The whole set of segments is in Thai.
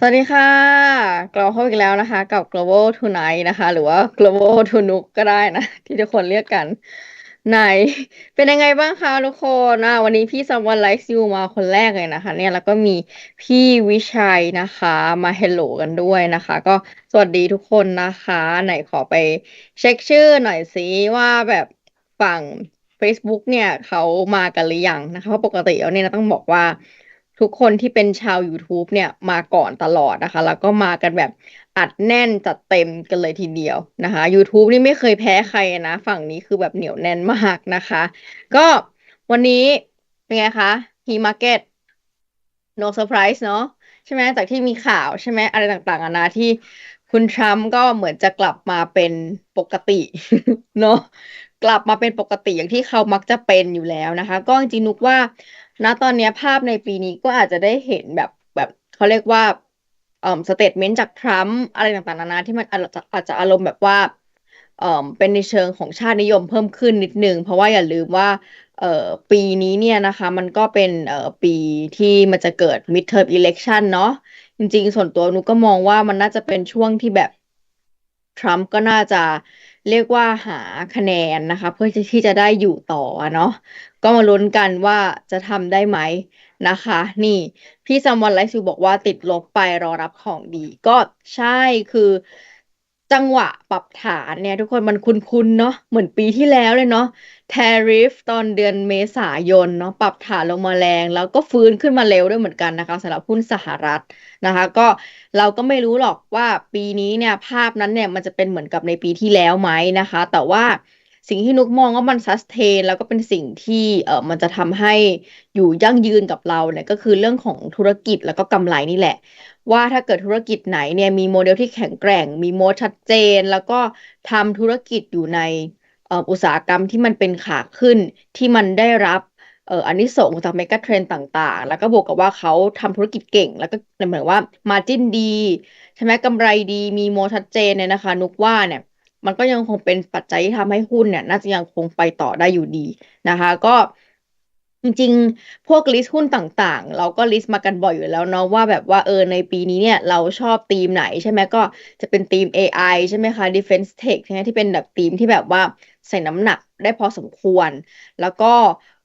สวัสดีค่ะกลับมาพบอีกแล้วนะคะ กับ Global Tonight นะคะ หรือว่า Global to Nook ก็ได้นะ ที่ทุกคนเรียกกัน ไหน เป็นยังไงบ้างคะทุกคนอะวันนี้พี่ Someone Likes You มาคนแรกเลยนะคะ เนี่ยแล้วก็มีพี่วิชัยนะคะมา Hello กันด้วยนะคะ ก็สวัสดีทุกคนนะคะ ไหนขอไปเช็คชื่อหน่อยสิว่าแบบฝั่ง Facebook เนี่ยเขามากันหรือยังนะคะเพราะปกติแล้วเนี่ยต้องบอกว่า ทุกคนที่เป็นชาว YouTube เนี่ยมาก่อนตลอดนะคะ แล้วก็มากันแบบอัดแน่นจัดเต็มกันเลยทีเดียวนะคะ YouTube นี่ไม่เคยแพ้ใครนะ ฝั่งนี้คือแบบเหนียวแน่นมากนะคะ ก็วันนี้เป็นไงคะ He Market no surprise เนาะใช่ไหมจากที่มีข่าวใช่ไหมอะไรต่างๆนะที่คุณทรัมป์ก็เหมือนจะกลับมาเป็นปกติเนาะกลับมาเป็นปกติอย่างที่เขามักจะเป็นอยู่แล้วนะคะ ก็จริงนุกว่า ณตอนนี้ภาพในปีนี้ก็อาจจะได้เห็นแบบแบบเขาเรียกว่าเอ่อสเตทเมนต์จากทรัมป์อะไรต่างๆนานาที่มันอาจจะอาจจะอารมณ์แบบว่าเอ่อเป็นในเชิงของชาตินิยมเพิ่มขึ้นนิดนึง เพราะว่าอย่าลืมว่าเอ่อปีนี้เนี่ยนะคะ มันก็เป็นเอ่อปีที่มันจะเกิด midterm election เนาะจริงๆ ส่วนตัวนุกก็มองว่ามันน่าจะเป็นช่วงที่แบบทรัมป์ก็น่าจะ เรียกว่าหาคะแนนนะคะ เพื่อที่จะได้อยู่ต่อเนาะก็มาลุ้นกันว่าจะทำได้ไหมนะคะ นี่พี่ซัมวันไลฟ์ซูบอกว่าติดลบไปรอรับของดี ก็ใช่คือ จังหวะปรับฐานเนี่ยทุกคนมันคุ้นๆเนาะเหมือนปีที่แล้วเลยเนาะ t ท r i f ตอนเดือนเมษายนเนาะปรับฐานลงมาแรง แล้วก็ฟื้นขึ้นมาเร็วด้วยเหมือนกันนะคะสำหรับหุ้นสหรัฐนะคะ ก็เราก็ไม่รู้หรอกว่าปีนี้เนี่ยภาพนั้นเนี่ยมันจะเป็นเหมือนกับในปีที่แล้วไหมนะคะ แต่ว่า สิ่งที่นุกมองว่ามันซัสเทนแล้วก็เป็นสิ่งที่เออมันจะทำให้อยู่ยั่งยืนกับเราเนี่ยก็คือเรื่องของธุรกิจแล้วก็กำไรนี่แหละ ว่าถ้าเกิดธุรกิจไหนเนี่ยมีโมเดลที่แข็งแกร่ง มีโมชัดเจน แล้วก็ทำธุรกิจอยู่ในอุตสาหกรรมที่มันเป็นขาขึ้นที่มันได้รับเอ่ออันนี้ส่งจากเมกะเทรนต่างๆ แล้วก็บวกกับว่าเขาทำธุรกิจเก่ง แล้วก็เหมือนว่ามาจิ้นดี ใช่ไหมกำไรดีมีโมชัดเจนเนี่ยนะคะ นุกว่าเนี่ย มันก็ยังคงเป็นปัจจัยที่ทำให้หุ้นเนี่ย น่าจะยังคงไปต่อได้อยู่ดีนะคะ ก็จริงๆ พวกลิสต์หุ้นต่างๆ เราก็ลิสต์มากันบ่อยอยู่แล้วเนาะว่าแบบว่าเออในปีนี้เนี่ย เราชอบธีมไหนใช่ไหมก็จะเป็นธีม AI ใช่ไหมคะ Defense Tech ที่เป็นแบบธีมที่แบบว่าใส่น้ำหนักได้พอสมควร แล้วก็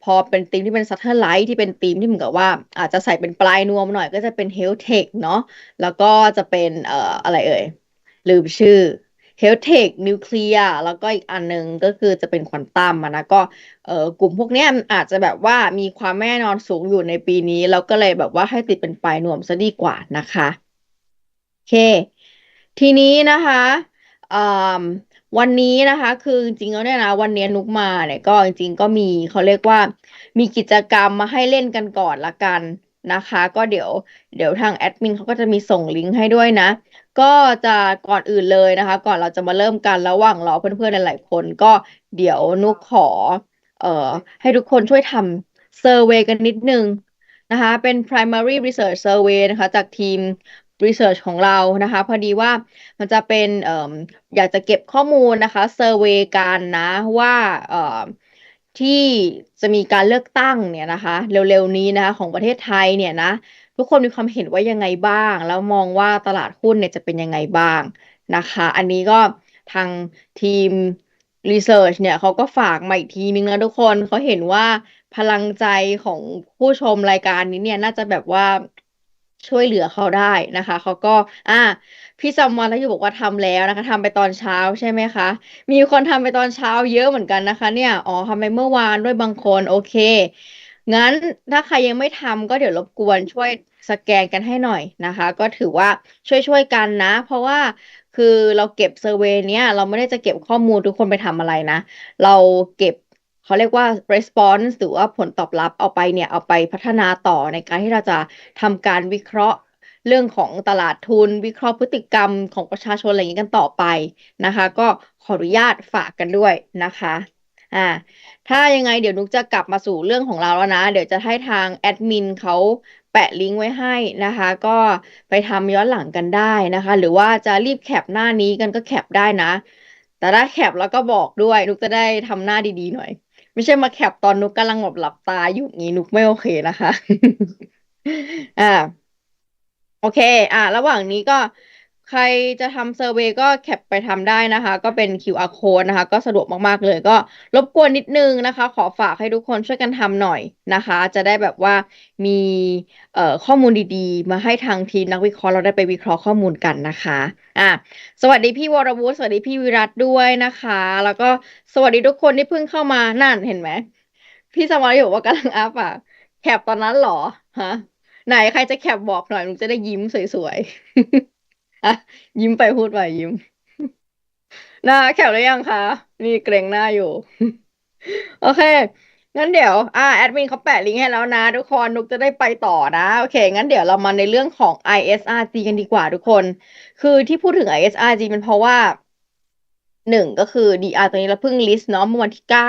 พอเป็นธีมที่เป็น Satellite ที่เป็นธีมที่เหมือนกับว่า อาจจะใส่เป็นปลายนวมหน่อยก็จะเป็น Health Tech เนาะแล้วก็จะเป็นเอ่ออะไรเอ่ยลืมชื่อ เฮลเทคนิวเคลียร์แล้วก็อีกอันนึงก็คือจะเป็นควอนตัมนะก็เอ่อกลุ่มพวกนี้อาจจะแบบว่ามีความแน่นอนสูงอยู่ในปีนี้ แล้วก็เลยแบบว่าให้ติดเป็นปลายนวมซะดีกว่านะคะโอเค ทีนี้นะคะวันนี้นะคะ คือจริงๆแล้วเนี่ยนะวันนี้นุกมาเนี่ยก็จริงๆก็มีเขาเรียกว่า มีกิจกรรมมาให้เล่นกันก่อนละกันนะคะ ก็เดี๋ยวเดี๋ยวทางแอดมินเขาก็จะมีส่งลิงก์ให้ด้วยนะ ก็จะก่อนอื่นเลยนะคะ ก่อนเราจะมาเริ่มกันระหว่างรอเพื่อนๆหลายๆคนก็เดี๋ยวนุกขอ เอ่อให้ทุกคนช่วยทำเซอร์เวกันนิดนึงนะคะ เป็น primary research survey นะคะจากทีม research ของเรานะคะ พอดีว่ามันจะเป็นเอ่ออยากจะเก็บข้อมูลนะคะเซอร์เวกันนะว่าเอ่อที่จะมีการเลือกตั้งเนี่ยนะคะ เร็วๆนี้นะคะของประเทศไทยเนี่ยนะ ทุกคนมีความเห็นว่ายังไงบ้าง แล้วมองว่าตลาดหุ้นเนี่ยจะเป็นยังไงบ้างนะคะ อันนี้ก็ทางทีมรีเสิร์ชเนี่ยเขาก็ฝากมาอีกทีนึงนะทุกคนเขาเห็นว่าพลังใจของผู้ชมรายการนี้เนี่ยน่าจะแบบว่าช่วยเหลือเขาได้นะคะเขาก็ อ่า พี่ซัมวันแล้วอยู่บอกว่าทำแล้วนะคะทำไปตอนเช้าใช่ไหมคะ มีคนทำไปตอนเช้าเยอะเหมือนกันนะคะ เนี่ยอ๋อทำไปเมื่อวานด้วยบางคนโอเค งั้นถ้าใครยังไม่ทำก็เดี๋ยวรบกวนช่วยสแกนกันให้หน่อยนะคะ ก็ถือว่าช่วยช่วยกันนะ เพราะว่าคือเราเก็บเซอร์เวยเนี้ยเราไม่ได้จะเก็บข้อมูลทุกคนไปทำอะไรนะ เราเก็บเขาเรียกว่า response หรือว่าผลตอบรับเอาไปเนี่ย เอาไปพัฒนาต่อในการที่เราจะทำการวิเคราะห์เรื่องของตลาดทุนวิเคราะห์พฤติกรรมของประชาชนอะไรอย่างนี้กันต่อไปนะคะ ก็ขออนุญาตฝากกันด้วยนะคะ อ่า ถ้ายังไงเดี๋ยวนุกจะกลับมาสู่เรื่องของเราแล้วนะ เดี๋ยวจะให้ทางแอดมินเขาแปะลิงก์ไว้ให้นะคะ ก็ไปทำย้อนหลังกันได้นะคะ หรือว่าจะรีบแคปหน้านี้กันก็แคปได้นะ แต่ถ้าแคปแล้วก็บอกด้วย นุกจะได้ทำหน้าดีๆหน่อย ไม่ใช่มาแคปตอนนุกกำลังแบบหลับตาอยู่งี้นุกไม่โอเคนะคะ อ่า โอเค อะระหว่างนี้ก็ ใครจะทำเซอร์เวยก็แคปไปทำได้นะคะ ก็เป็น QR code นะคะ ก็สะดวกมาก ๆ เลยก็รบกวนนิดนึงนะคะ ขอฝากให้ทุกคนช่วยกันทำหน่อยนะคะ จะได้แบบว่ามีข้อมูลดีๆ มาให้ทางทีมนักวิเคราะห์เราได้ไปวิเคราะห์ข้อมูลกันนะคะอะสวัสดีพี่วรวุฒิสวัสดีพี่วิรัตด้วยนะคะ แล้วก็สวัสดีทุกคนที่เพิ่งเข้ามานั่นเห็นไหมพี่สมรอยู่ว่ากำลังอัพอะแคปตอนนั้นหรอฮะไหนใครจะแคปบอกหน่อยหนูจะได้ยิ้มสวยๆ อะยิ้มไปพูดไปยิ้ม หน้าแคปหรือยังคะนี่เกรงหน้าอยู่ โอเค งั้นเดี๋ยว อ่าแอดมินเขาแปะลิงก์ให้แล้วนะ ทุกคนนุกจะได้ไปต่อนะ โอเค งั้นเดี๋ยวเรามาในเรื่องของ ISRG กันดีกว่าทุกคน คือที่พูดถึง ISRG เป็นเพราะว่าหนึ่งก็คือ DR ตัวนี้เราเพิ่งลิสต์เนาะเมื่อวันที่เก้า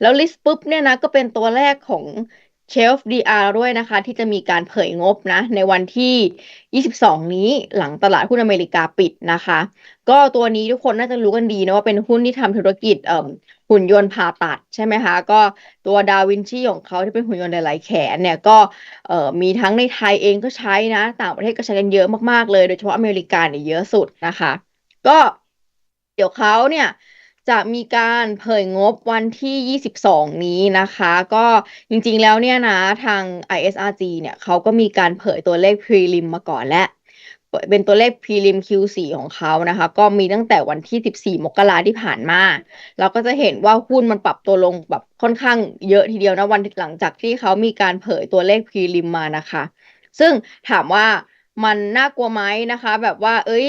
แล้วลิสต์ปุ๊บเนี่ยนะ ก็เป็นตัวแรกของ เชลฟ์ DR ด้วยนะคะ ที่จะมีการเผยงบนะ ในวันที่ 22 นี้หลังตลาดหุ้นอเมริกาปิดนะคะ ก็ตัวนี้ทุกคนน่าจะรู้กันดีนะว่าเป็นหุ้นที่ทำธุรกิจเอ่อหุ่นยนต์ผ่าตัดใช่ไหมคะ ก็ตัวดาวินชีของเขาที่เป็นหุ่นยนต์หลาย ๆ แขนเนี่ยก็เอ่อมีทั้งในไทยเองก็ใช้นะ ต่างประเทศก็ใช้กันเยอะมาก ๆ เลย โดยเฉพาะอเมริกาเนี่ยเยอะสุดนะคะ ก็เดี๋ยวเขาเนี่ย จะมีการเผยงบวันที่ 22 นี้นะคะ ก็จริงๆแล้วเนี่ยนะทาง ISRG เนี่ยเขาก็มีการเผยตัวเลขพรีลิมมาก่อนแล้วเป็นตัวเลขพรีลิม Q4 ของเขานะคะ ก็มีตั้งแต่วันที่ 14 มกราที่ผ่านมา เราก็จะเห็นว่าหุ้นมันปรับตัวลงแบบค่อนข้างเยอะทีเดียวนะวันหลังจากที่เขามีการเผยตัวเลขพรีลิมมานะคะ ซึ่งถามว่ามันน่ากลัวไหมนะคะ แบบว่า เอ้ย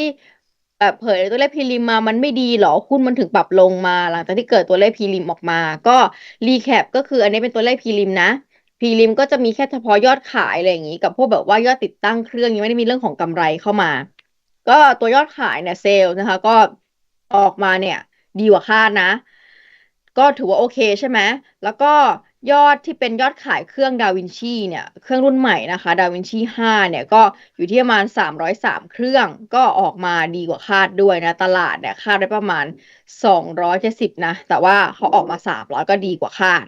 แบบเผยตัวเลขพรีลิมมามันไม่ดีหรอหุ้นมันถึงปรับลงมา หลังจากที่เกิดตัวเลขพรีลิมออกมา ก็รีแคปก็คืออันนี้เป็นตัวเลขพรีลิมนะพรีลิมก็จะมีแค่เฉพาะยอดขายอะไรอย่างนี้ กับพวกแบบว่ายอดติดตั้งเครื่องยังไม่ได้มีเรื่องของกำไรเข้ามา ก็ตัวยอดขายเนี่ยเซลล์นะคะ ก็ออกมาเนี่ย ดีกว่าคาดนะ ก็ถือว่าโอเคใช่ไหมแล้วก็ ยอดที่เป็นยอดขายเครื่องดาวินชีเนี่ยเครื่องรุ่นใหม่นะคะดาวินชีห้าเนี่ยก็อยู่ที่ประมาณสามร้อยสามเครื่องก็ออกมาดีกว่าคาดด้วยนะ ตลาดเนี่ยคาดได้ประมาณสองร้อยเจ็ดสิบนะ แต่ว่าเขาออกมาสามร้อยก็ดีกว่าคาด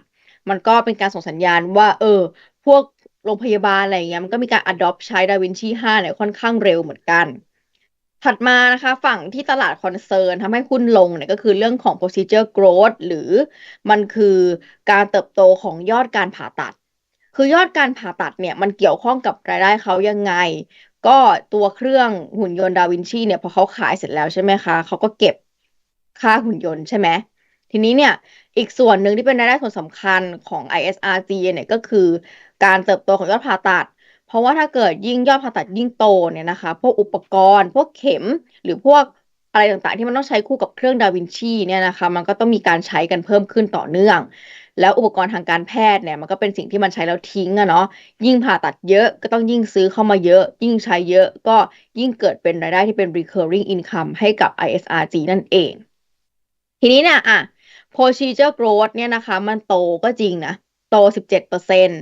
มันก็เป็นการส่งสัญญาณว่าเออ พวกโรงพยาบาลอะไรเงี้ยมันก็มีการ adopt ใช้ดาวินชีห้าเนี่ยค่อนข้างเร็วเหมือนกัน ถัดมานะคะ ฝั่งที่ตลาดคอนเซิร์นทำให้หุ้นลงเนี่ยก็คือเรื่องของ procedure growth หรือมันคือการเติบโตของยอดการผ่าตัด คือยอดการผ่าตัดเนี่ยมันเกี่ยวข้องกับรายได้เขายังไง ก็ตัวเครื่องหุ่นยนต์ดาวินชีเนี่ยพอเขาขายเสร็จแล้วใช่ไหมคะ เขาก็เก็บค่าหุ่นยนต์ใช่ไหมทีนี้เนี่ยอีกส่วนหนึ่งที่เป็นรายได้ส่วนสำคัญของ ISRG เนี่ยก็คือการเติบโตของยอดผ่าตัด เพราะว่าถ้าเกิดยิ่งยอดผ่าตัดยิ่งโตเนี่ยนะคะ พวกอุปกรณ์ พวกเข็มหรือพวกอะไรต่างๆ ที่มันต้องใช้คู่กับเครื่องดาวินชีเนี่ยนะคะ มันก็ต้องมีการใช้กันเพิ่มขึ้นต่อเนื่อง แล้วอุปกรณ์ทางการแพทย์เนี่ยมันก็เป็นสิ่งที่มันใช้แล้วทิ้งอะเนาะยิ่งผ่าตัดเยอะก็ต้องยิ่งซื้อเข้ามาเยอะ ยิ่งใช้เยอะก็ยิ่งเกิดเป็นรายได้ที่เป็น recurring income ให้กับ ISRG นั่นเอง ทีนี้เนี่ยอะ procedure growth เนี่ยนะคะ มันโตก็จริงนะโต 17%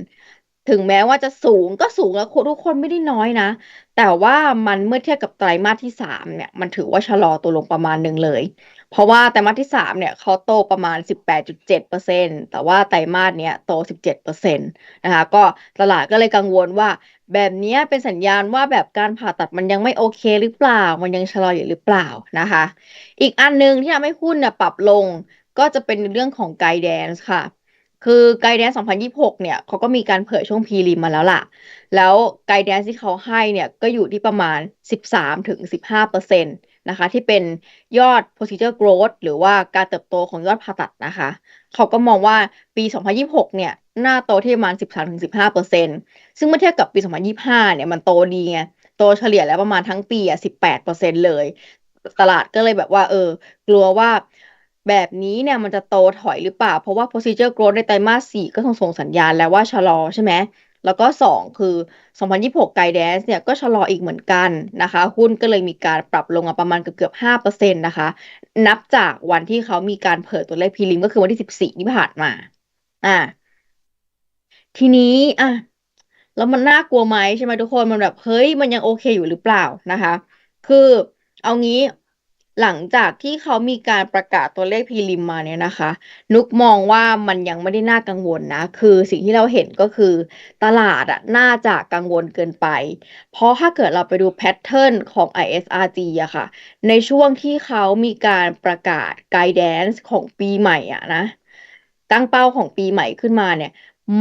ถึงแม้ว่าจะสูงก็สูงแล้วทุกคนไม่ได้น้อยนะ แต่ว่ามันเมื่อเทียบกับไตรมาสที่สามเนี่ย มันถือว่าชะลอตัวลงประมาณหนึ่งเลย เพราะว่าไตรมาสที่สามเนี่ยเขาโตประมาณ 18.7%แต่ว่าไตรมาสเนี้ยโต 17%นะคะก็ตลาดก็เลยกังวลว่า แบบนี้เป็นสัญญาณว่าแบบการผ่าตัดมันยังไม่โอเคหรือเปล่า มันยังชะลออยู่หรือเปล่านะคะ อีกอันหนึ่งที่ทำให้หุ้นเนี่ยปรับลงก็จะเป็นเรื่องของไกด์แดนซ์ค่ะ คือไกด์แดนซ์2026เนี่ยเขาก็มีการเผยช่วงพรีลิมมาแล้วล่ะ แล้วไกด์แดนซ์ที่เขาให้เนี่ยก็อยู่ที่ประมาณ 13ถึง15%นตนะคะที่เป็นยอด procedure growth หรือว่าการเติบโตของยอดผ่าตัดนะคะ เขาก็มองว่าปี 2026 เนี่ยน่าโตที่ประมาณ 13-15%ซึ่งเมื่อเทียบกับปี 2025 เนี่ยมันโตดีไงโตเฉลี่ยแล้วประมาณทั้งปีอะ 18%เลย ตลาดก็เลยแบบว่า เออ กลัวว่า แบบนี้เนี่ยมันจะโตถอยหรือเปล่า เพราะว่า procedure growth ในไตรมาสสี่ก็ส่งส่งสัญญาณแล้วว่าชะลอใช่ไหมแล้วก็สองคือ 2026ไกด์แดนซ์เนี่ยก็ชะลออีกเหมือนกันนะคะ หุ้นก็เลยมีการปรับลงมาประมาณเกือบเกือบ5%นะคะ นับจากวันที่เขามีการเผยตัวเลขพรีลิมก็คือวันที่ 14 ที่ผ่านมา อ่า ทีนี้อะแล้วมันน่ากลัวไหมใช่ไหมทุกคนมันแบบ เฮ้ย มันยังโอเคอยู่หรือเปล่านะคะ คือเอางี้ หลังจากที่เขามีการประกาศตัวเลขพรีลิมมาเนี่ยนะคะ นุกมองว่ามันยังไม่ได้น่ากังวลนะ คือสิ่งที่เราเห็นก็คือ ตลาดอะน่าจะกังวลเกินไป เพราะถ้าเกิดเราไปดูแพทเทิร์นของ ISRG อะค่ะ ในช่วงที่เขามีการประกาศไกด์แดนซ์ของปีใหม่อะนะ ตั้งเป้าของปีใหม่ขึ้นมาเนี่ย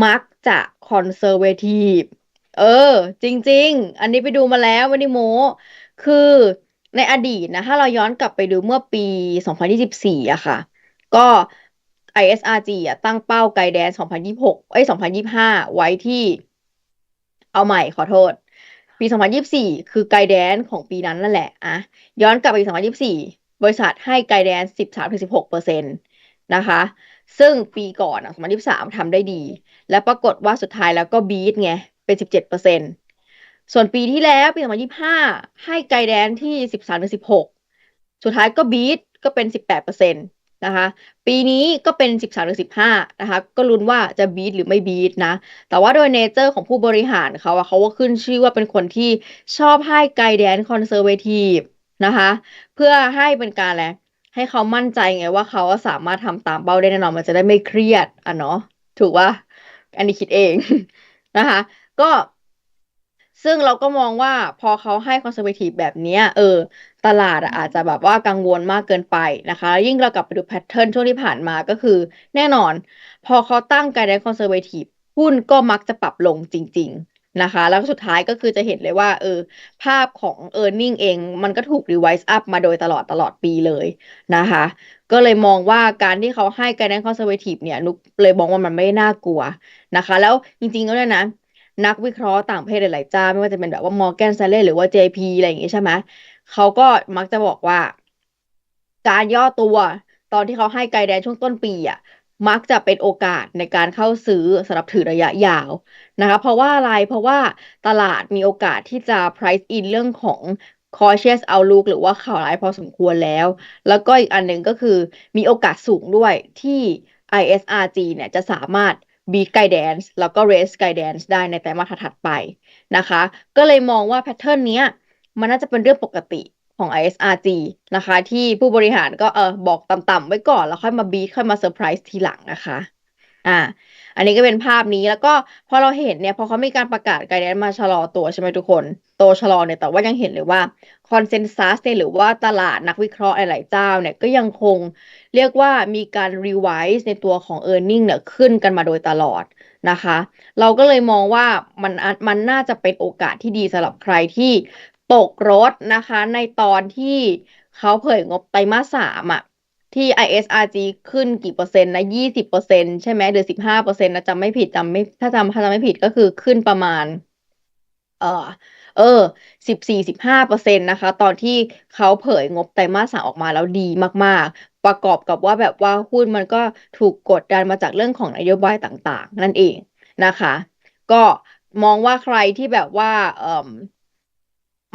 มักจะคอนเซอร์เวทีฟเออ จริง ๆ อันนี้ไปดูมาแล้วไม่ได้โมคือ ในอดีตนะ ถ้าเราย้อนกลับไปดูเมื่อปี 2024อะค่ะ ก็ ISRG อะตั้งเป้าไกด์แดน2026 เอ้ย 2025 ไว้ที่ เอาใหม่ขอโทษ ปี 2024 คือไกด์แดนของปีนั้นนั่นแหละอะย้อนกลับไปปี2024 บริษัทให้ไกด์แดน 13-16เปอร์เซ็นต์นะคะ ซึ่งปีก่อนอะ2023ทำได้ดี และปรากฏว่าสุดท้ายแล้วก็บีทไง เป็น 17เปอร์เซ็นต์ ส่วนปีที่แล้วปี2025ให้ไกด์แดนที่13-16สุดท้ายก็บีทก็เป็น18เปอร์เซ็นต์นะคะ ปีนี้ก็เป็น 13หรือ15 นะคะ ก็ลุ้นว่าจะบีทหรือไม่บีทนะ แต่ว่าโดยเนเจอร์ของผู้บริหารเขาอะเขาก็ขึ้นชื่อว่าเป็นคนที่ชอบให้ไกด์แดนคอนเซอร์เวทีฟนะคะ เพื่อให้เป็นการอะไรให้เขามั่นใจไงว่าเขาสามารถทำตามเป้าได้แน่นอน มันจะได้ไม่เครียดอะเนาะ ถูกว่าอันนี้คิดเองนะคะ ก็ ซึ่งเราก็มองว่าพอเขาให้คอนเซอร์เวทีฟแบบนี้เออ ตลาดอาจจะแบบว่ากังวลมากเกินไปนะคะ ยิ่งเรากลับไปดูแพทเทิร์นช่วงที่ผ่านมาก็คือ แน่นอน พอเขาตั้งไกด์ไลน์คอนเซอร์เวทีฟหุ้นก็มักจะปรับลงจริง ๆ นะคะ แล้วสุดท้ายก็คือจะเห็นเลยว่า เออ ภาพของ e a r n i n g เอง มันก็ถูกรีไวซ์อัพมาโดยตลอดตลอดปีเลยนะคะ ก็เลยมองว่าการที่เขาให้ไกด์ไลน์คอนเซอร์เวทีฟเนี่ยนุกเลยมองว่ามันไม่น่ากลัวนะคะ แล้วจริงๆแล้วเนี่ยนะ นักวิเคราะห์ต่างประเทศหลายๆเจ้าไม่ว่าจะเป็นแบบว่า Morgan Stanley หรือว่า JP อะไรอย่างงี้ใช่ไหมเขาก็มักจะบอกว่า การย่อตัวตอนที่เขาให้ไกด์แดนช่วงต้นปีอะมักจะเป็นโอกาสในการเข้าซื้อสำหรับถือระยะยาวนะคะเพราะว่าอะไรเพราะว่าตลาดมีโอกาสที่จะ price in เรื่องของ cautious outlook หรือว่าข่าวร้ายพอสมควรแล้ว แล้วก็อีกอันหนึ่งก็คือมีโอกาสสูงด้วยที่ ISRG เนี่ยจะสามารถ beat guidance แล้วก็ raise guidance ได้ในไตรมาสถัดไปนะคะ ก็เลยมองว่าแพทเทิร์นนี้มันน่าจะเป็นเรื่องปกติของ ISRG นะคะ ที่ผู้บริหารก็เออบอกต่ำๆไว้ก่อน แล้วค่อยมาบีทค่อยมาเซอร์ไพรส์ทีหลังนะคะ อ่า อันนี้ก็เป็นภาพนี้แล้วก็พอเราเห็นเนี่ยพอเขามีการประกาศไกด์แดนมาชะลอตัวใช่ไหมทุกคนโตชะลอเนี่ยแต่ว่ายังเห็นเลยว่าคอนเซนแซสเนี่ยหรือว่าตลาดนักวิเคราะห์หลายๆเจ้าเนี่ยก็ยังคงเรียกว่ามีการรีไวซ์ในตัวของ e a r n i n g เนี่ยขึ้นกันมาโดยตลอดนะคะ เราก็เลยมองว่ามันมันน่าจะเป็นโอกาสที่ดีสำหรับใครที่ตกรถนะคะ ในตอนที่เขาเผยงบไตรมาสสามอะ ที่ ISRG ขึ้นกี่เปอร์เซ็นต์นะยี่สิบเปอร์เซ็นต์ใช่ไหมหรือสิบห้าเปอร์เซ็นต์นะจำไม่ผิดจำไม่ถ้าจำถ้าจำไม่ผิดก็คือขึ้นประมาณ เออเออสิบสี่สิบห้าเปอร์เซ็นต์นะคะ ตอนที่เขาเผยงบไตรมาสสามออกมาแล้วดีมาก ๆ ประกอบกับว่าแบบว่าหุ้นมันก็ถูกกดดันมาจากเรื่องของนโยบายต่าง ๆ นั่นเองนะคะ ก็มองว่าใครที่แบบว่าเออ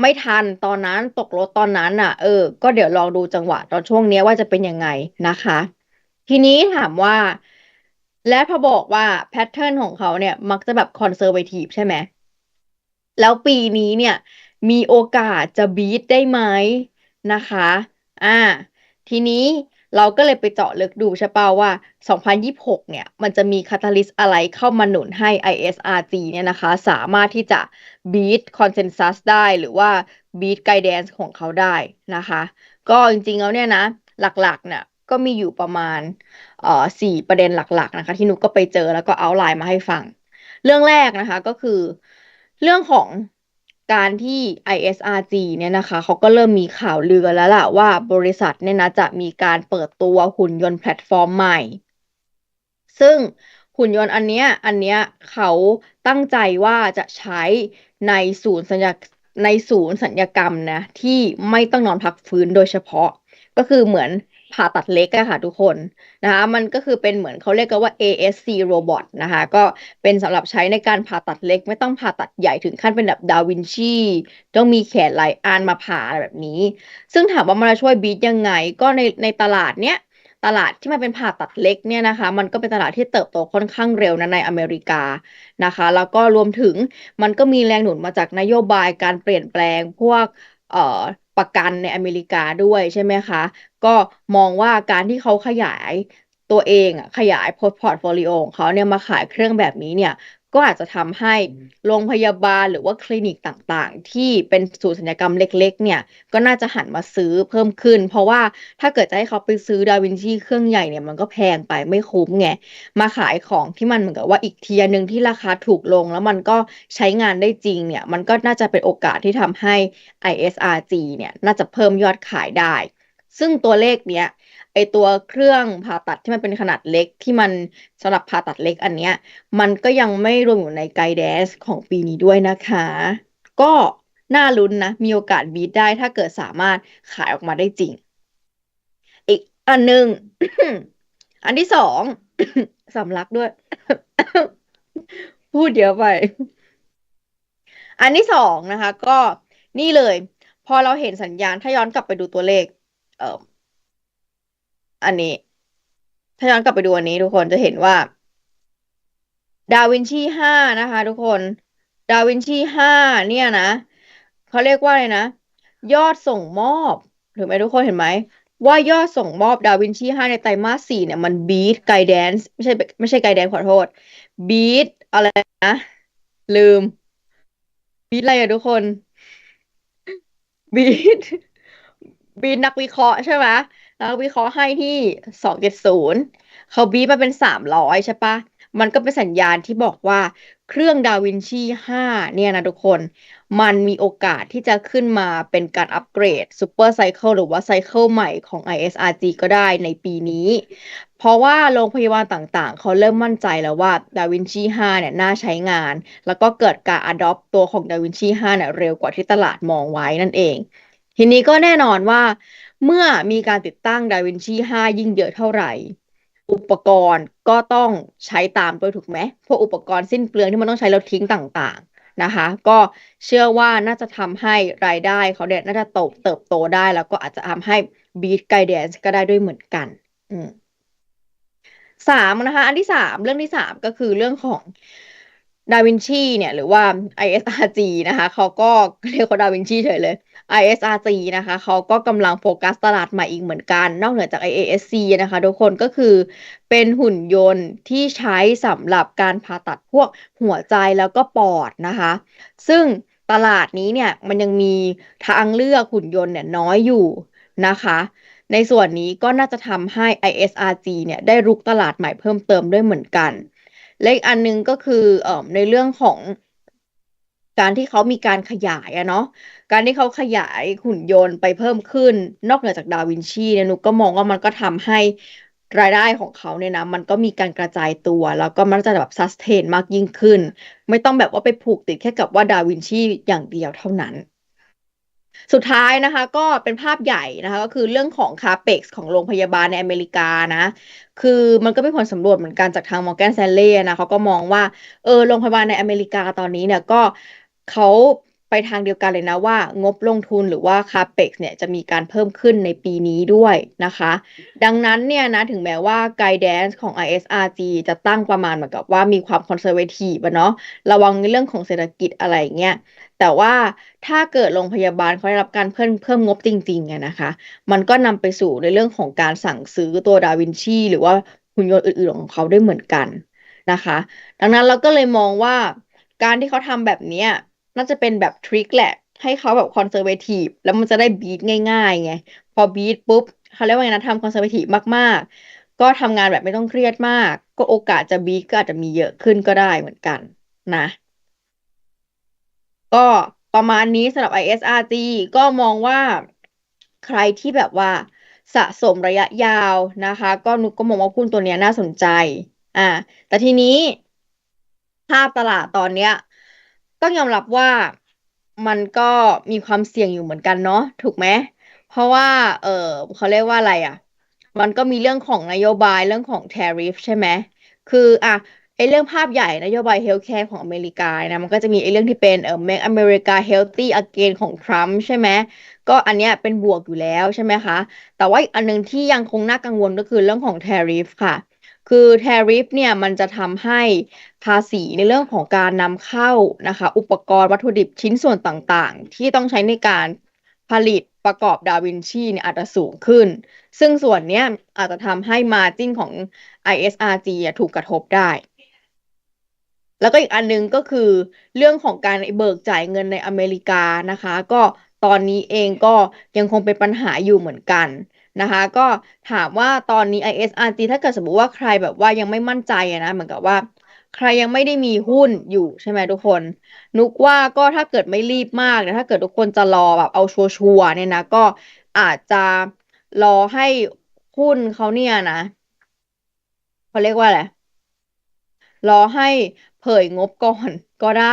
ไม่ทันตอนนั้นตกรถตอนนั้นอะ เออ ก็เดี๋ยวลองดูจังหวะตอนช่วงนี้ว่าจะเป็นยังไงนะคะ ทีนี้ถามว่า และพอบอกว่าแพทเทิร์นของเขาเนี่ย มักจะแบบคอนเซอร์เวทีฟใช่ไหมแล้วปีนี้เนี่ย มีโอกาสจะบีทได้ไหมนะคะ อ่า ทีนี้ เราก็เลยไปเจาะลึกดูใช่ป่าว่า 2026 เนี่ย มันจะมีคาตาลิสอะไรเข้ามาหนุนให้ ISRG เนี่ยนะคะ สามารถที่จะ beat consensus ได้หรือว่า beat guidance ของเขาได้นะคะ ก็จริงๆแล้วเนี่ยนะ หลักๆ เนี่ยก็มีอยู่ประมาณเอ่อสี่ประเด็นหลัก ๆ นะคะ ที่นุกก็ไปเจอแล้วก็เอาไลน์มาให้ฟัง เรื่องแรกนะคะก็คือเรื่องของ การที่ ISRG เนี่ยนะคะเขาก็เริ่มมีข่าวลือแล้วล่ะว่าบริษัทเนี่ยนะจะมีการเปิดตัวหุ่นยนต์แพลตฟอร์มใหม่ ซึ่งหุ่นยนต์อันเนี้ยอันเนี้ยเขาตั้งใจว่าจะใช้ในศูนย์สัญญาในศูนย์สัญญกรรมนะที่ไม่ต้องนอนพักฟื้นโดยเฉพาะ ก็คือเหมือน ผ่าตัดเล็กอะค่ะทุกคนนะคะมันก็คือเป็นเหมือนเขาเรียกกันว่า ASC robot นะคะก็เป็นสำหรับใช้ในการผ่าตัดเล็ก ไม่ต้องผ่าตัดใหญ่ถึงขั้นเป็นแบบดาวินชีต้องมีแขนหลายอันมาผ่าอะไรแบบนี้ ซึ่งถามว่ามันจะช่วยบีทยังไง ก็ในในตลาดเนี้ยตลาดที่มันเป็นผ่าตัดเล็กเนี่ยนะคะ มันก็เป็นตลาดที่เติบโตค่อนข้างเร็วนะในอเมริกานะคะ แล้วก็รวมถึงมันก็มีแรงหนุนมาจากนโยบายการเปลี่ยนแปลงพวกเอ่อ ประกันในอเมริกาด้วยใช่ไหมคะ ก็มองว่าการที่เขาขยายตัวเองอะขยายพอร์ตโฟลิโอของเขาเนี่ยมาขายเครื่องแบบนี้เนี่ย ก็อาจจะทำให้โรงพยาบาลหรือว่าคลินิกต่างๆ ที่เป็นศูนย์ศัลยกรรมเล็ก ๆ เนี่ย ก็น่าจะหันมาซื้อเพิ่มขึ้น เพราะว่าถ้าเกิดจะให้เขาไปซื้อดาวินชีเครื่องใหญ่เนี่ยมันก็แพงไปไม่คุ้มไง มาขายของที่มันเหมือนกับว่าอีกเทียร์หนึ่งที่ราคาถูกลง แล้วมันก็ใช้งานได้จริงเนี่ย มันก็น่าจะเป็นโอกาสที่ทำให้ ISRG เนี่ยน่าจะเพิ่มยอดขายได้ ซึ่งตัวเลขเนี้ยไอตัวเครื่องผ่าตัดที่มันเป็นขนาดเล็กที่มันสำหรับผ่าตัดเล็กอันเนี้ย มันก็ยังไม่รวมอยู่ในไกด์แดนของปีนี้ด้วยนะคะ ก็น่าลุ้นนะ มีโอกาสบีทได้ถ้าเกิดสามารถขายออกมาได้จริง อีกอันหนึ่ง อันที่สองสำลักด้วย พูดเยอะไป อันที่สองนะคะ ก็นี่เลย พอเราเห็นสัญญาณถ้าย้อนกลับไปดูตัวเลข เอ่ออันนี้ ถ้าย้อนกลับไปดูอันนี้ทุกคนจะเห็นว่า ดาวินชีห้านะคะ ทุกคน ดาวินชีห้าเนี่ยนะเขาเรียกว่าอะไรนะ ยอดส่งมอบถูกไหมทุกคนเห็นไหม ว่ายอดส่งมอบดาวินชีห้าในไตรมาสสี่เนี่ยมันบีทไกด์แดนซ์ไม่ใช่ไม่ใช่ไกด์แดนซ์ขอโทษบีทอะไรนะ ลืมบีทอะไรอะทุกคนบีท บีนักวิเคราะห์ใช่ไหมนักวิเคราะห์ให้ที่สองเจ็ดศูนย์เขาบีมาเป็นสามร้อยใช่ปะมันก็เป็นสัญญาณที่บอกว่าเครื่องดาวินชีห้าเนี่ยนะทุกคน มันมีโอกาสที่จะขึ้นมาเป็นการอัปเกรดซูเปอร์ไซเคิลหรือว่าไซเคิลใหม่ของ ISRG ก็ได้ในปีนี้ เพราะว่าโรงพยาบาลต่างๆ เขาเริ่มมั่นใจแล้วว่าดาวินชี5เนี่ยน่าใช้งาน แล้วก็เกิดการ adopt ตัวของดาวินชี5เนี่ยเร็วกว่าที่ตลาดมองไว้นั่นเอง ทีนี้ก็แน่นอนว่า เมื่อมีการติดตั้งดาวินชี 5 ยิ่งเยอะเท่าไหร่ อุปกรณ์ก็ต้องใช้ตามด้วยถูกไหมพวกอุปกรณ์สิ้นเปลืองที่มันต้องใช้แล้วทิ้งต่างๆนะคะ ก็เชื่อว่าน่าจะทำให้รายได้เขาเนี่ยน่าจะโตเติบโตได้ แล้วก็อาจจะทำให้บีทไกด์แดนซ์ก็ได้ด้วยเหมือนกัน อืมสามนะคะ อันที่สามเรื่องที่สามก็คือเรื่องของ ดาวินชีเนี่ยหรือว่า ISRG นะคะเขาก็เรียกเขาดาวินชีเฉยเลย ISRG นะคะเขาก็กำลังโฟกัสตลาดใหม่อีกเหมือนกัน นอกเหนือจาก IASC นะคะทุกคนก็คือเป็นหุ่นยนต์ที่ใช้สำหรับการผ่าตัดพวกหัวใจแล้วก็ปอดนะคะ ซึ่งตลาดนี้เนี่ยมันยังมีทางเลือกหุ่นยนต์เนี่ยน้อยอยู่นะคะในส่วนนี้ก็น่าจะทำให้ ISRG เนี่ยได้รุกตลาดใหม่เพิ่มเติมด้วยเหมือนกัน และอีกอันนึงก็คือเอ่อในเรื่องของการที่เขามีการขยายอะเนาะการที่เขาขยายหุ่นยนต์ไปเพิ่มขึ้น นอกเหนือจากดาวินชีเนี่ยนุกก็มองว่ามันก็ทำให้รายได้ของเขาเนี่ยนะมันก็มีการกระจายตัว แล้วก็มันจะแบบซัสเทนมากยิ่งขึ้น ไม่ต้องแบบว่าไปผูกติดแค่กับว่าดาวินชีอย่างเดียวเท่านั้น สุดท้ายนะคะก็เป็นภาพใหญ่นะคะก็คือเรื่องของคาเปกของโรงพยาบาลในอเมริกานะคือมันก็เป็นผลสำรวจเหมือนกันจากทาง Morgan Stanley นะเขาก็มองว่าเออโรงพยาบาลในอเมริกาตอนนี้เนี่ยก็เขาไปทางเดียวกันเลยนะว่างบลงทุนหรือว่าคาเปกเนี่ยจะมีการเพิ่มขึ้นในปีนี้ด้วยนะคะ ดังนั้นเนี่ยนะถึงแม้ว่าไกด์แดนซ์ของ ISRG จะตั้งประมาณเหมือนกับว่ามีความคอนเซอร์เวทีฟเนาะระวังในเรื่องของเศรษฐกิจอะไรเงี้ย แต่ว่าถ้าเกิดโรงพยาบาลเขาได้รับการเพิ่มเพิ่มงบจริงๆไงนะคะ มันก็นำไปสู่ในเรื่องของการสั่งซื้อตัวดาวินชีหรือว่าหุ่นยนต์อื่นๆของเขาได้เหมือนกันนะคะ ดังนั้นเราก็เลยมองว่าการที่เขาทำแบบนี้น่าจะเป็นแบบทริคแหละ ให้เขาแบบคอนเซอร์เวทีฟแล้วมันจะได้บีทง่ายๆไง พอบีทปุ๊บเขาเรียกว่าไงนะทำคอนเซอร์เวทีฟมากๆ ก็ทำงานแบบไม่ต้องเครียดมาก ก็โอกาสจะบีทก็อาจจะมีเยอะขึ้นก็ได้เหมือนกันนะ ก็ประมาณนี้สำหรับ ISRG ก็มองว่าใครที่แบบว่าสะสมระยะยาวนะคะ ก็นุกก็มองว่าหุ้นตัวนี้น่าสนใจ อ่า แต่ทีนี้ภาพตลาดตอนเนี้ยต้องยอมรับว่ามันก็มีความเสี่ยงอยู่เหมือนกันเนาะถูกไหมเพราะว่า เออเขาเรียกว่าอะไรอะ มันก็มีเรื่องของนโยบายเรื่องของ tariff ใช่ไหมคืออะ ไอ้เรื่องภาพใหญ่นโยบาย healthcare ของอเมริกานะมันก็จะมีไอ้เรื่องที่เป็นเออ make America healthy again ของทรัมป์ใช่ไหมก็อันเนี้ยเป็นบวกอยู่แล้วใช่ไหมคะ แต่ว่าอันนึงที่ยังคงน่ากังวลก็คือเรื่องของ tariff ค่ะ คือ tariff เนี่ยมันจะทำให้ภาษีในเรื่องของการนำเข้านะคะ อุปกรณ์วัตถุดิบชิ้นส่วนต่างๆ ที่ต้องใช้ในการผลิตประกอบดาวินชีเนี่ยอาจจะสูงขึ้น ซึ่งส่วนเนี้ยอาจจะทำให้มาจิ้นของ ISRG อะถูกกระทบได้ แล้วก็อีกอันนึงก็คือเรื่องของการเบิกจ่ายเงินในอเมริกานะคะ ก็ตอนนี้เองก็ยังคงเป็นปัญหาอยู่เหมือนกันนะคะก็ถามว่าตอนนี้ ISRG ถ้าเกิดสมมติว่าใครแบบว่ายังไม่มั่นใจนะเหมือนกับว่า ใครยังไม่ได้มีหุ้นอยู่ใช่ไหมทุกคน นุกว่าก็ถ้าเกิดไม่รีบมากนะถ้าเกิดทุกคนจะรอแบบเอาชัวร์เนี่ยนะก็อาจจะรอให้หุ้นเขาเนี่ยนะเขาเรียกว่าอะไรรอให้ เผยงบก่อนก็ได้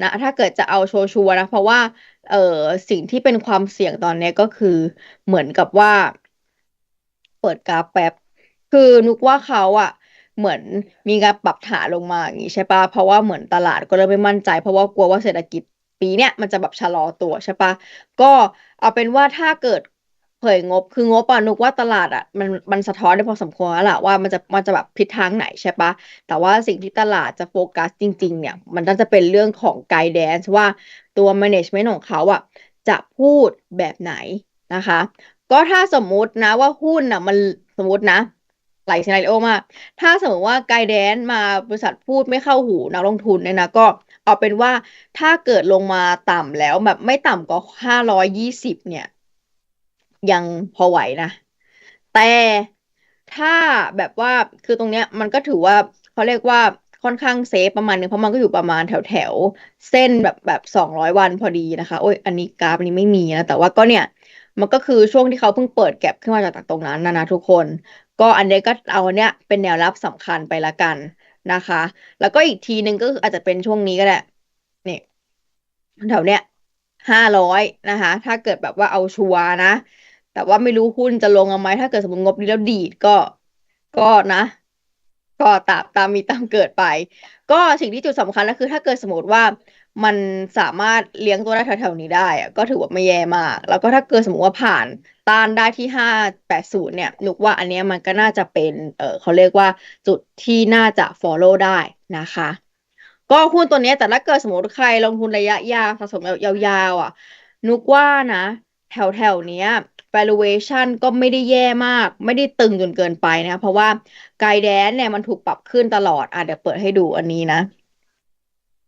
นะถ้าเกิดจะเอาโชัวร์ๆนะ เพราะว่าเออสิ่งที่เป็นความเสี่ยงตอนนี้ก็คือเหมือนกับว่า เปิดกราฟแป๊บ คือนุกว่าเขาอะเหมือนมีการปรับฐานลงมาอย่างนี้ใช่ปะเพราะว่าเหมือนตลาดก็เริ่มไม่มั่นใจ เพราะว่ากลัวว่าเศรษฐกิจปีเนี้ยมันจะแบบชะลอตัวใช่ปะก็เอาเป็นว่าถ้าเกิด เผยงบคืองบอะนุกว่าตลาดอะมันมันสะท้อนได้พอสมควรแล้วล่ะว่ามันจะมันจะแบบทิศทางไหนใช่ปะแต่ว่าสิ่งที่ตลาดจะโฟกัสจริง ๆ เนี่ย มันน่าจะเป็นเรื่องของไกด์แดนซ์ว่าตัว management ของเขาอะจะพูดแบบไหนนะคะ ก็ถ้าสมมุตินะว่าหุ้นอะมันสมมตินะหลายซีนาริโอมากถ้าสมมติว่าไกด์แดนมาบริษัทพูดไม่เข้าหูนักลงทุนเนี่ยนะก็เอาเป็นว่าถ้าเกิดลงมาต่ำแล้วแบบไม่ต่ำกว่าห้าร้อยยี่สิบเนี่ย ยังพอไหวนะ แต่ถ้าแบบว่าคือตรงเนี้ยมันก็ถือว่าเขาเรียกว่าค่อนข้างเซฟประมาณนึงเพราะมันก็อยู่ประมาณแถวแถวเส้นแบบแบบสองร้อยวันพอดีนะคะ โอ้ยอันนี้กราฟนี้ไม่มีนะแต่ว่าก็เนี่ยมันก็คือช่วงที่เขาเพิ่งเปิดแก็บขึ้นมาจากตรงนั้นนะนะทุกคน ก็อันนี้ก็เอาเนี้ยเป็นแนวรับสำคัญไปละกันนะคะ แล้วก็อีกทีหนึ่งก็คืออาจจะเป็นช่วงนี้ก็ได้นี่แถวเนี้ยห้าร้อยนะคะ ถ้าเกิดแบบว่าเอาชัวนะ แต่ว่าไม่รู้หุ้นจะลงเอาไหมถ้าเกิดสมมติงบนี้แล้วดีดก็ ก็นะ ก็ตามตามมีตามเกิดไป ก็สิ่งที่จุดสำคัญก็คือ ถ้าเกิดสมมติว่ามันสามารถเลี้ยงตัวได้แถวๆนี้ได้อะก็ถือว่าไม่แย่มาก แล้วก็ถ้าเกิดสมมติว่าผ่านต้านได้ที่ห้าแปดศูนย์เนี่ยนุกว่าอันเนี้ยมันก็น่าจะเป็นเออเขาเรียกว่าจุดที่น่าจะ follow ได้นะคะ ก็หุ้นตัวนี้แต่ถ้าเกิดสมมติใครลงทุนระยะยาวสะสมยาวๆอะ นุกว่านะ แถวแถวเนี้ย valuation ก็ไม่ได้แย่มาก ไม่ได้ตึงจนเกินไปนะเพราะว่าไกด์แดนเนี่ยมันถูกปรับขึ้นตลอด อะเดี๋ยวเปิดให้ดูอันนี้นะ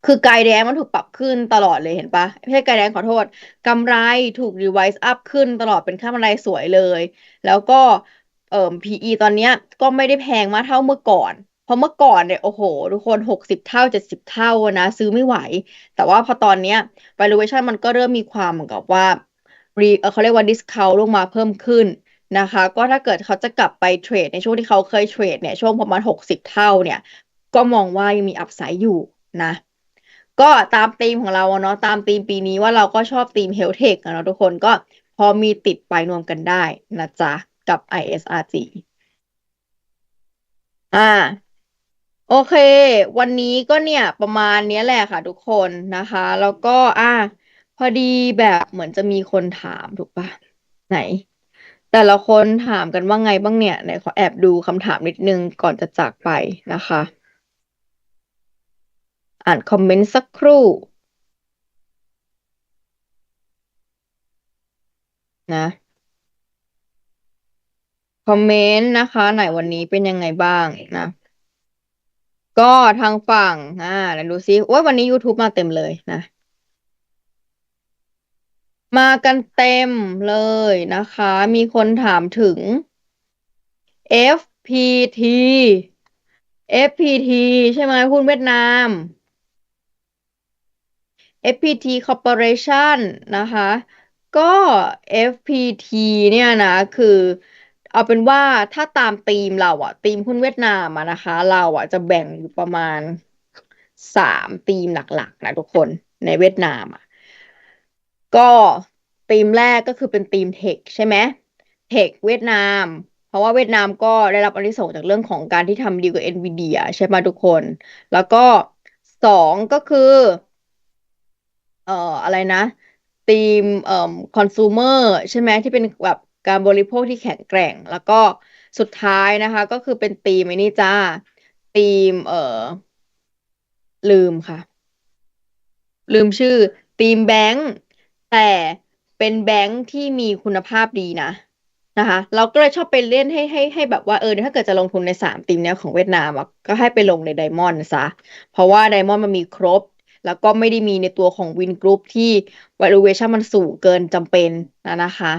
คือไกด์แดนมันถูกปรับขึ้นตลอดเลยเห็นปะไม่ใช่ไกด์แดนขอโทษกำไรถูกรีไวซ์อัพขึ้นตลอดเป็นค่ากำไรสวยเลย แล้วก็เอ่อ PE ตอนเนี้ยก็ไม่ได้แพงมากเท่าเมื่อก่อนเพราะเมื่อก่อนเนี่ยโอ้โห ทุกคนหกสิบเท่าเจ็ดสิบเท่านะ ซื้อไม่ไหว แต่ว่าพอตอนเนี้ย valuation มันก็เริ่มมีความเหมือนกับว่า re เขาเรียกว่า discount ลงมาเพิ่มขึ้นนะคะ ก็ถ้าเกิดเขาจะกลับไปเทรดในช่วงที่เขาเคยเทรดเนี่ยช่วงประมาณหกสิบเท่าเนี่ย ก็มองว่ายังมีอัพไซด์อยู่นะ ก็ตามธีมของเราเนาะตามธีมปีนี้ว่าเราก็ชอบธีมเฮลเทคเนาะทุกคนก็พอมีติดไปรวมกันได้นะจ๊ะ กับ ISRG อ่าโอเค วันนี้ก็เนี่ยประมาณนี้แหละค่ะทุกคนนะคะ แล้วก็อ่า อดีแบบเหมือนจะมีคนถามถูกปะไหน แต่ละคนถามกันว่าไงบ้างเนี่ยไหนขอแอบดูคำถามนิดนึงก่อนจะจากไปนะคะ อ่านคอมเมนต์สักครู่นะคอมเมนต์นะคะ ไหนวันนี้เป็นยังไงบ้างนะ ก็ทางฝั่งอ่าเดี๋ยวดูซิว่าวันนี้ YouTube มาเต็มเลยนะ มากันเต็มเลยนะคะ มีคนถามถึง FPT FPT ใช่ไหมหุ้นเวียดนาม FPT Corporation นะคะ ก็ FPT เนี่ยนะ คือเอาเป็นว่าถ้าตามธีมเราอะธีมหุ้นเวียดนามอะนะคะ เราอะจะแบ่งอยู่ประมาณสามธีมหลักๆนะทุกคนในเวียดนามอะ ก็ธีมแรกก็คือเป็นธีมเทคใช่ไหมเทคเวียดนาม เพราะว่าเวียดนามก็ได้รับอนิสงจากเรื่องของการที่ทำดีลกับ NVIDIA ใช่ไหมทุกคน แล้วก็สองก็คือ เอ่ออะไรนะธีมเอ่อคอน sumer ใช่ไหมที่เป็นแบบการบริโภคที่แข็งแกร่ง แล้วก็สุดท้ายนะคะ ก็คือเป็นธีมไอ้นี่จ้าธีม เอ่อ ลืมค่ะ ลืมชื่อธีมแบงค์ แต่เป็นแบงค์ที่มีคุณภาพดีนะนะคะ เราก็เลยชอบไปเล่นให้ให้ให้แบบว่าเออถ้าเกิดจะลงทุนในสามทีมเนี้ยของเวียดนามอะก็ให้ไปลงในไดมอนด์ซะ เพราะว่าไดมอนด์มันมีครบ แล้วก็ไม่ได้มีในตัวของวินกรุ๊ปที่ valuation มันสูงเกินจำเป็นนะนะคะ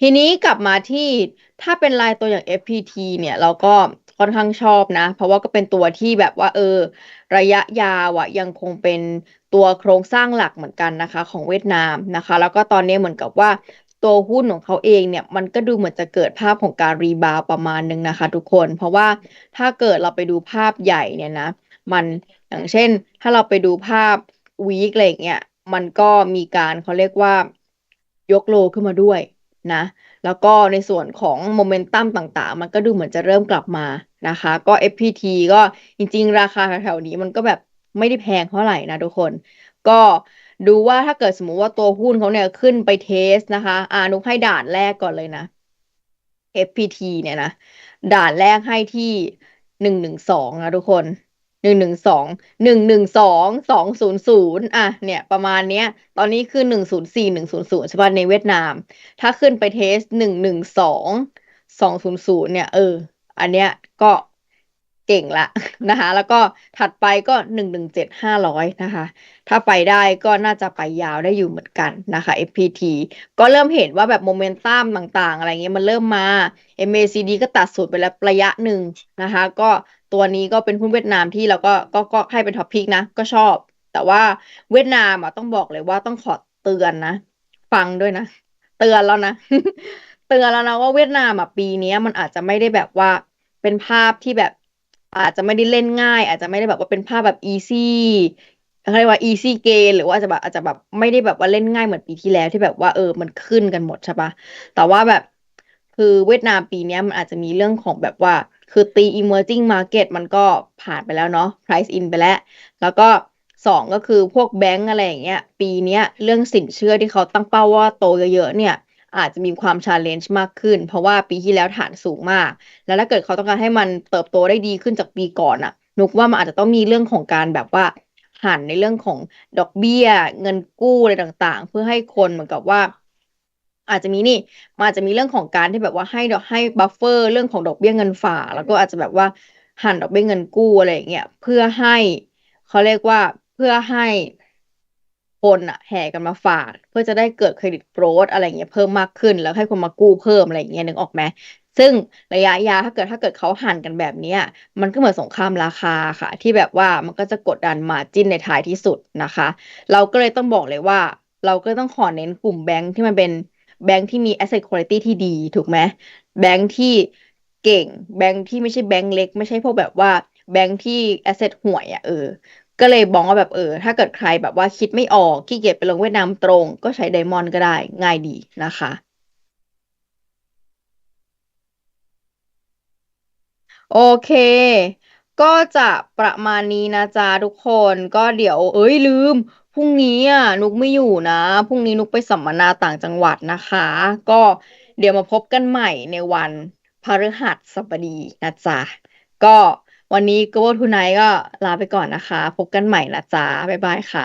ทีนี้กลับมาที่ถ้าเป็นรายตัวอย่าง FPT เนี่ยเราก็ ค่อนข้างชอบนะ เพราะว่าก็เป็นตัวที่แบบว่า เออ ระยะยาวอะยังคงเป็นตัวโครงสร้างหลักเหมือนกันนะคะ ของเวียดนามนะคะ แล้วก็ตอนนี้เหมือนกับว่าตัวหุ้นของเขาเองเนี่ยมันก็ดูเหมือนจะเกิดภาพของการรีบาวประมาณนึงนะคะ ทุกคน เพราะว่าถ้าเกิดเราไปดูภาพใหญ่เนี่ยนะ มันอย่างเช่น ถ้าเราไปดูภาพวีคอะไรเงี้ยมันก็มีการเขาเรียกว่ายกโลขึ้นมาด้วยนะ แล้วก็ในส่วนของโมเมนตัมต่างๆ มันก็ดูเหมือนจะเริ่มกลับมา นะคะ ก็ FPT ก็จริง ๆ ราคาแถวๆนี้มันก็แบบไม่ได้แพงเท่าไหร่นะทุกคน ก็ดูว่าถ้าเกิดสมมุติว่าตัวหุ้นเขาเนี่ยขึ้นไปเทสนะคะ อ่านุกให้ด่านแรกก่อนเลยนะ FPT เนี่ยนะ ด่านแรกให้ที่หนึ่งหนึ่งสองนะทุกคนหนึ่งหนึ่งสองหนึ่งหนึ่งสองสองศูนย์ศูนย์อะเนี่ยประมาณเนี้ย ตอนนี้คือหนึ่งศูนย์สี่หนึ่งศูนย์ศูนย์ใช่ป่ะในเวียดนาม ถ้าขึ้นไปเทสหนึ่งหนึ่งสองสองศูนย์ศูนย์เนี่ยเออ อันเนี้ยก็เก่งละนะคะ แล้วก็ถัดไปก็หนึ่งหนึ่งเจ็ดห้าร้อยนะคะ ถ้าไปได้ก็น่าจะไปยาวได้อยู่เหมือนกันนะคะ FPT ก็เริ่มเห็นว่าแบบโมเมนตัมต่างๆ อะไรเงี้ยมันเริ่มมา MACD ก็ตัดสูตรไปแล้วระยะหนึ่งนะคะ ก็ตัวนี้ก็เป็นหุ้นเวียดนามที่เราก็ก็ก็ให้เป็นท็อปพิกนะ ก็ชอบ แต่ว่าเวียดนามอะต้องบอกเลยว่าต้องขอเตือนนะ ฟังด้วยนะ เตือนแล้วนะ เตือนแล้วนะว่าเวียดนามอะปีนี้มันอาจจะไม่ได้แบบว่า เป็นภาพที่แบบ อาจจะไม่ได้เล่นง่าย อาจจะไม่ได้แบบว่าเป็นภาพแบบอีซี่เขาเรียกว่า easy game หรือว่าอาจจะแบบอาจจะแบบไม่ได้แบบว่าเล่นง่ายเหมือนปีที่แล้วที่แบบว่าเออมันขึ้นกันหมดใช่ปะแต่ว่าแบบคือเวียดนามปีนี้มันอาจจะมีเรื่องของแบบว่า คือตี emerging market มันก็ผ่านไปแล้วเนาะ price in ไปแล้ว แล้วก็สองก็คือพวกแบงก์อะไรอย่างเงี้ย ปีเนี้ยเรื่องสินเชื่อที่เขาตั้งเป้าว่าโตเยอะๆเนี่ย อาจจะมีความชาเลนจ์มากขึ้น เพราะว่าปีที่แล้วฐานสูงมาก แล้วถ้าเกิดเขาต้องการให้มันเติบโตได้ดีขึ้นจากปีก่อนอะนุกว่ามันอาจจะต้องมีเรื่องของการแบบว่าหันในเรื่องของดอกเบี้ย เงินกู้อะไรต่างๆ เพื่อให้คนเหมือนกับว่า อาจจะมีนี่มันอาจจะมีเรื่องของการที่แบบว่าให้ดอกให้บัฟเฟอร์เรื่องของดอกเบี้ยเงินฝากแล้วก็อาจจะแบบว่าหันดอกเบี้ยเงินกู้อะไรอย่างเงี้ยเพื่อให้เขาเรียกว่าเพื่อให้ คนอะแห่กันมาฝาก เพื่อจะได้เกิดเครดิตโกรธอะไรเงี้ยเพิ่มมากขึ้น แล้วให้คนมากู้เพิ่มอะไรเงี้ยนึกออกไหมซึ่งระยะยาวถ้าเกิดถ้าเกิดเขาหันกันแบบนี้มันก็เหมือนสงครามราคาค่ะ ที่แบบว่ามันก็จะกดดันมาจิ้นในท้ายที่สุดนะคะ เราก็เลยต้องบอกเลยว่า เราก็ต้องขอเน้นกลุ่มแบงค์ที่มันเป็นแบงค์ที่มี asset quality ที่ดีถูกไหมแบงค์ที่เก่งแบงค์ที่ไม่ใช่แบงค์เล็ก ไม่ใช่พวกแบบว่าแบงค์ที่ asset ห่วยอะเออ ก็เลยมองว่าแบบเออ ถ้าเกิดใครแบบว่าคิดไม่ออกขี้เกียจไปลงเวียดนามตรง ก็ใช้ไดมอนด์ก็ได้ง่ายดีนะคะ โอเค ก็จะประมาณนี้นะจ๊ะทุกคนก็เดี๋ยว เอ้ยลืมพรุ่งนี้อะนุกไม่อยู่นะพรุ่งนี้นุกไปสัมมนาต่างจังหวัดนะคะ ก็เดี๋ยวมาพบกันใหม่ในวันพฤหัสบดีนะจ๊ะก็ วันนี้ก็ว่าทุนไนก็ลาไปก่อนนะคะ พบกันใหม่นะจ๊ะ บ๊ายบายค่ะ